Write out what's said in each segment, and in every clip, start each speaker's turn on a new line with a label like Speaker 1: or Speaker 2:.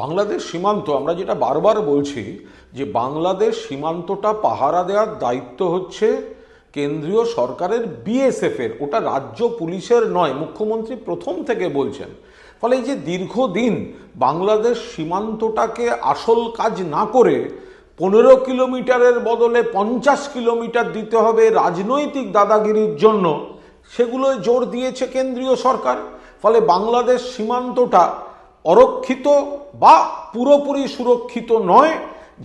Speaker 1: বাংলাদেশ সীমান্ত আমরা যেটা বারবার বলছি যে বাংলাদেশ সীমান্তটা পাহারা দেওয়ার দায়িত্ব হচ্ছে কেন্দ্রীয় সরকারের বিএসএফের ওটা রাজ্য পুলিশের নয় মুখ্যমন্ত্রী প্রথম থেকে বলছেন ফলে এই যে দীর্ঘদিন বাংলাদেশ সীমান্তটাকে আসল কাজ না করে পনেরো কিলোমিটারের বদলে পঞ্চাশ কিলোমিটার দিতে হবে রাজনৈতিক দাদাগিরির জন্য সেগুলোয় জোর দিয়েছে কেন্দ্রীয় সরকার ফলে বাংলাদেশ সীমান্তটা অরক্ষিত বা পুরোপুরি সুরক্ষিত নয়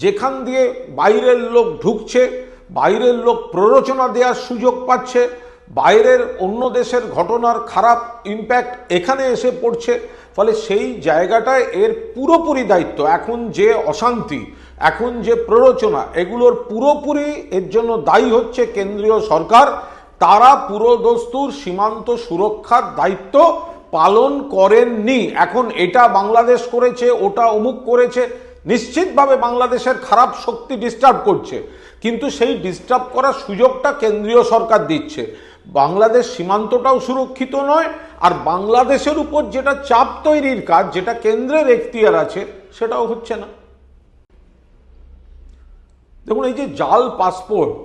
Speaker 1: যেখান দিয়ে বাইরের লোক ঢুকছে বাইরের লোক প্ররোচনা দেওয়ার সুযোগ পাচ্ছে বাইরের অন্য দেশের ঘটনার খারাপ ইম্প্যাক্ট এখানে এসে পড়ছে ফলে সেই জায়গাটায় এর পুরোপুরি দায়িত্ব এখন যে অশান্তি এখন যে প্ররোচনা এগুলোর পুরোপুরি এর জন্য দায়ী হচ্ছে কেন্দ্রীয় সরকার তারা পুরোদস্তুর সীমান্ত সুরক্ষার দায়িত্ব পালন করেননি এখন এটা বাংলাদেশ করেছে ওটা অমুক করেছে নিশ্চিতভাবে বাংলাদেশের খারাপ শক্তি ডিস্টার্ব করছে কিন্তু সেই ডিস্টার্ব করার সুযোগটা কেন্দ্রীয় সরকার দিচ্ছে বাংলাদেশ সীমান্তটাও সুরক্ষিত নয় আর বাংলাদেশের উপর যেটা চাপ তৈরির কাজ যেটা কেন্দ্রের এখতিয়ার আছে সেটাও হচ্ছে না দেখুন এই যে জাল পাসপোর্ট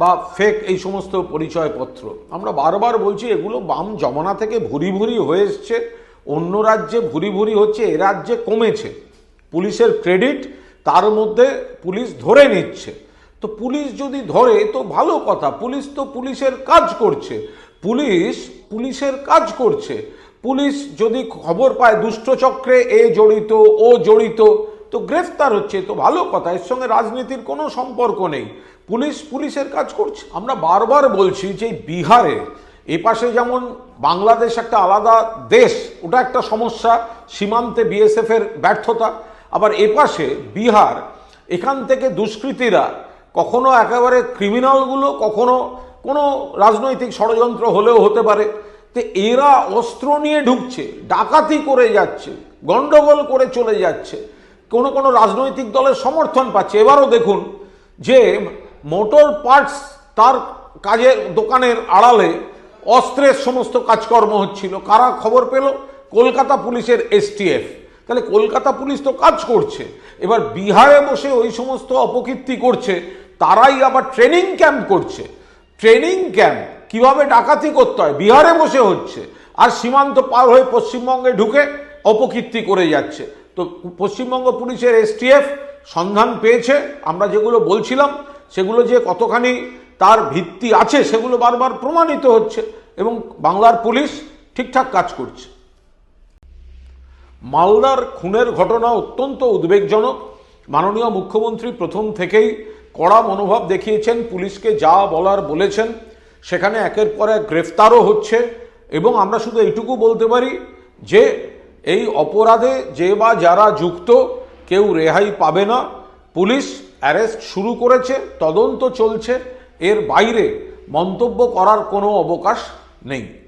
Speaker 1: বা ফেক এই সমস্ত পরিচয়পত্র আমরা বারবার বলছি এগুলো বাম জমানা থেকে ভুরি ভুরি হয়ে এসছে অন্য রাজ্যে ভুরি ভুরি হচ্ছে এ রাজ্যে কমেছে পুলিশের ক্রেডিট তার মধ্যে পুলিশ ধরে নিচ্ছে তো পুলিশ যদি ধরে তো ভালো কথা পুলিশ তো পুলিশের কাজ করছে পুলিশ পুলিশের কাজ করছে পুলিশ যদি খবর পায় দুষ্টচক্রে এ জড়িত ও জড়িত তো গ্রেফতার হচ্ছে তো ভালো কথা এর সঙ্গে রাজনীতির কোনো সম্পর্ক নেই পুলিশ পুলিশের কাজ করছে আমরা বারবার বলছি যে বিহারে এপাশে যেমন বাংলাদেশ একটা আলাদা দেশ ওটা একটা সমস্যা সীমান্তে বিএসএফের ব্যর্থতা আবার এপাশে বিহার এখান থেকে দুষ্কৃতীরা কখনো একেবারে ক্রিমিনালগুলো কখনো কোনো রাজনৈতিক ষড়যন্ত্র হলেও হতে পারে তো এরা অস্ত্র নিয়ে ঢুকছে ডাকাতি করে যাচ্ছে গণ্ডগোল করে চলে যাচ্ছে কোনো কোনো রাজনৈতিক দলের সমর্থন পাচ্ছে এবারও দেখুন যে মোটর পার্টস তার কাজের দোকানের আড়ালে অস্ত্রের সমস্ত কাজকর্ম হচ্ছিল কারা খবর পেল কলকাতা পুলিশের এসটিএফ তাহলে কলকাতা পুলিশ তো কাজ করছে এবার বিহারে বসে ওই সমস্ত অপকীর্তি করছে তারাই আবার ট্রেনিং ক্যাম্প করছে ট্রেনিং ক্যাম্প কিভাবে ডাকাতি করতে হয় বিহারে বসে হচ্ছে আর সীমান্ত পার হয়ে পশ্চিমবঙ্গে ঢুকে অপকীর্তি করে যাচ্ছে তো পশ্চিমবঙ্গ পুলিশের এসটিএফ সন্ধান পেয়েছে আমরা যেগুলো বলছিলাম সেগুলো যে কতখানি তার ভিত্তি আছে সেগুলো বারবার প্রমাণিত হচ্ছে এবং বাংলার পুলিশ ঠিকঠাক কাজ করছে মালদার খুনের ঘটনা অত্যন্ত উদ্বেগজনক মাননীয় মুখ্যমন্ত্রী প্রথম থেকেই কড়া মনোভাব দেখিয়েছেন পুলিশকে যা বলার বলেছেন সেখানে একের পর এক গ্রেফতারও হচ্ছে এবং আমরা শুধু এইটুকু বলতে পারি যে এই অপরাধে যে বা যারা যুক্ত কেউ রেহাই পাবে না পুলিশ অ্যারেস্ট শুরু করেছে তদন্ত চলছে এর বাইরে মন্তব্য করার কোনো অবকাশ নেই